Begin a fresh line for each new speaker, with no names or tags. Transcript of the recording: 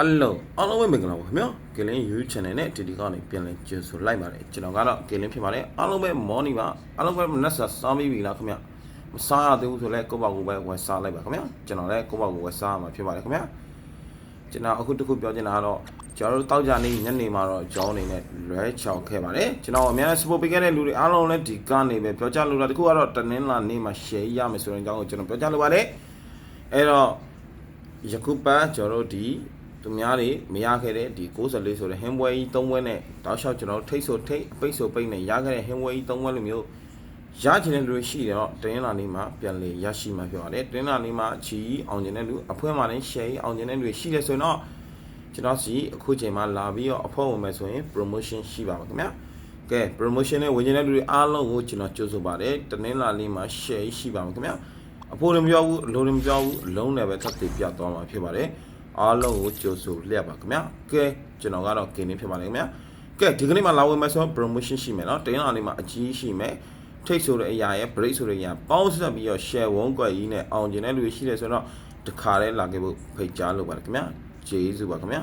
ဟယ်လိုအားလုံးပဲမင်္ဂလာပါခင်ဗျာကလင်း YouTube channel နဲ့ဒီဒီကနေပြန်လည်ကြိုဆိုလိုက်ပါတယ်ကျွန်တော်ကတော့ကလင်းဖြစ်ပါတယ်အားလုံးပဲမော်နီပါအားလုံးပဲမနက်စာစားမိပြီလားခင်ဗျာမစားရသေးဘူးဆိုလဲကိုယ့်ဘာကိုယ်ပဲဝယ်စားလိုက်ပါခင်ဗျာကျွန်တော်လည်းကိုယ့်ဘာကိုယ်ဝယ်စားရမှာဖြစ်ပါတယ်ခင်ဗျာကျွန်တော်အခုတစ်ခုပြောချင်တာကတော့ကျွန်တော်တို့တောက်ကြနေညနေမှာတော့ကြောင်းနေနဲ့လွဲချောင်ခဲ့ပါတယ်ကျွန်တော်အများစပို့ပေးခဲ့တဲ့လူတွေအားလုံးလည်းဒီကနေပဲပြောကြလို့လားတခုကတော့တနင်္လာနေ့မှာ share ရမယ်ဆိုတဲ့အကြောင်းကိုကျွန်တော်ပြောကြလို့ပါတယ်အဲ့တော့ယခုပတ်ကျွန်တော်တို့ဒီ သူများတွေမရခဲ့တဲ့ဒီ64ဆိုတဲ့ဟင်းပွဲကြီး၃ပွဲနဲ့တောက်လျှောက်ကျွန်တော်တို့ထိတ်ဆိုထိတ်ပိတ်ဆိုပိတ်နဲ့ရခဲ့တဲ့ဟင်းပွဲကြီး၃ပွဲလိုမျိုးရချင်တဲ့လူတွေရှိတယ်တော့တင်းလာနေမှာပြန်လေရရှိမှာပြောရတယ်တင်းလာနေမှာအချီအောင်ကျင်တဲ့လူအဖွဲမှာလည်း share အောင်ကျင်တဲ့လူတွေရှိတယ်ဆိုရင်တော့ကျွန်တော်စီအခုချိန်မှာလာပြီးတော့အဖွဲဝင်မယ်ဆိုရင် promotion ရှိပါပါခင်ဗျာကဲ promotion နဲ့ဝင်ကျင်တဲ့လူတွေအားလုံးကိုကျွန်တော်ကြိုးဆိုပါတယ်တင်းလာလေးမှာ share ရှိပါမှာခင်ဗျာအဖိုးလည်းမပြောဘူးအလုံးလည်းမပြောဘူးအလုံးလည်းပဲသတ်သိပြသွားမှာဖြစ်ပါတယ် အားလုံးကိုကြိုဆိုလျက်ပါခင်ဗျာကဲကျွန်တော်ကတော့ဂိမ်းနေဖြစ်ပါတယ်ခင်ဗျာကဲဒီကနေ့မှာလာဝင်မယ်ဆိုတော့ promotion ရှိမယ်เนาะတင်းလာလေးမှာအကြီးရှိမယ်ထိတ်ဆိုတဲ့အရာရဲ့ break ဆိုတဲ့အရာပေါင်းဆက်ပြီးတော့ share ဝုန်းကွက်ကြီးနဲ့အောင်ကျင်တဲ့လူတွေရှိတယ်ဆိုတော့တခါတည်းလာခဲ့ဖို့ဖိတ်ကြားလို့ပါတယ်ခင်ဗျာကျေးဇူးပါခင်ဗျာ